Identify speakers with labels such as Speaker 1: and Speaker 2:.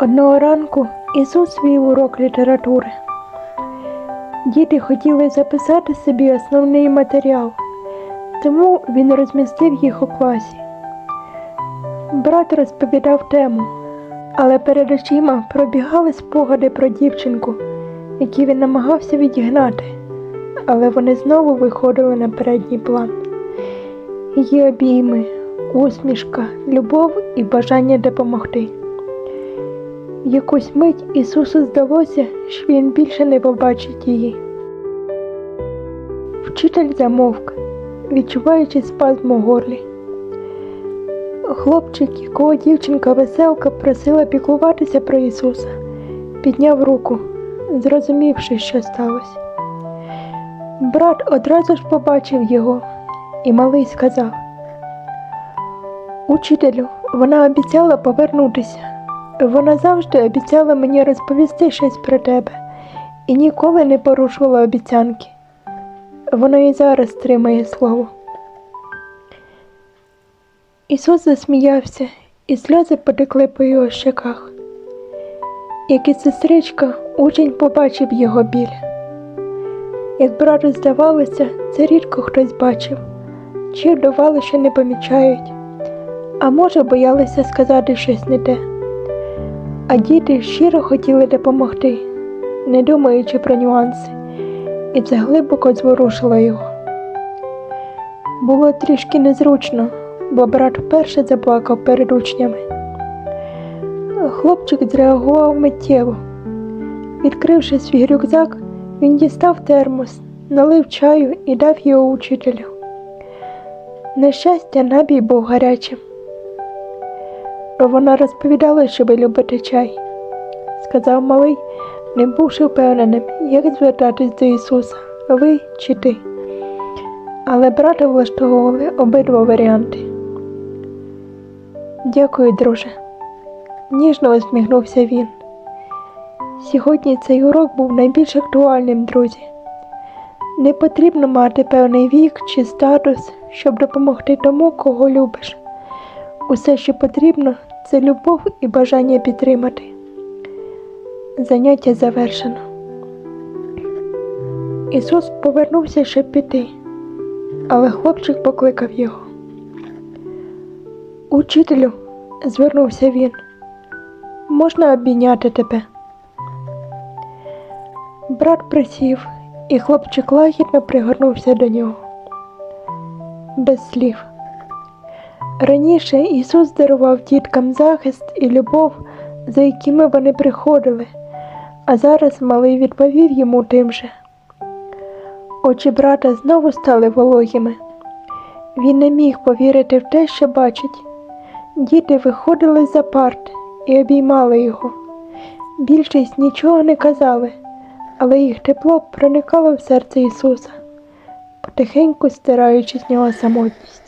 Speaker 1: Одного ранку Ісус вів урок літератури. Діти хотіли записати собі основний матеріал, тому він розмістив їх у класі. Брат розповідав тему, але перед очима пробігали спогади про дівчинку, які він намагався відігнати, але вони знову виходили на передній план. Її обійми, усмішка, любов і бажання допомогти. Якусь мить Ісусу здалося, що він більше не побачить її. Вчитель замовк, відчуваючи спазм у горлі. Хлопчик, якого дівчинка веселка просила піклуватися про Ісуса, підняв руку, зрозумівши, що сталося. Брат одразу ж побачив його, і малий сказав: Учителю, вона обіцяла повернутися. Вона завжди обіцяла мені розповісти щось про тебе і ніколи не порушувала обіцянки. Вона і зараз тримає слово. Ісус засміявся, і сльози потекли по його щеках. Як і сестричка, учень побачив його біль. Як брату здавалося, це рідко хтось бачив, чи вдавало, що не помічають, а може, боялися сказати щось не те. А діти щиро хотіли допомогти, не думаючи про нюанси, і це глибоко зворушило його. Було трішки незручно, бо брат вперше заплакав перед учнями. Хлопчик зреагував миттєво. Відкривши свій рюкзак, він дістав термос, налив чаю і дав його учителю. На щастя, набій був гарячим. Вона розповідала, що ви любите чай, сказав малий, не бувши впевненим, як звертатись до Ісуса, ви чи ти. Але брата влаштовували обидва варіанти. Дякую, друже. Ніжно усміхнувся він. Сьогодні цей урок був найбільш актуальним, друзі. Не потрібно мати певний вік чи статус, щоб допомогти тому, кого любиш. Усе, що потрібно, це любов і бажання підтримати. Заняття завершено. Ісус повернувся, щоб піти, але хлопчик покликав його. Учителю, звернувся він, можна обійняти тебе. Брат присів, і хлопчик лагідно пригорнувся до нього. Без слів. Раніше Ісус дарував діткам захист і любов, за якими вони приходили, а зараз малий відповів йому тим же. Очі брата знову стали вологими. Він не міг повірити в те, що бачить. Діти виходили за парт і обіймали його. Більшість нічого не казали, але їх тепло проникало в серце Ісуса, потихеньку стираючи з нього самотність.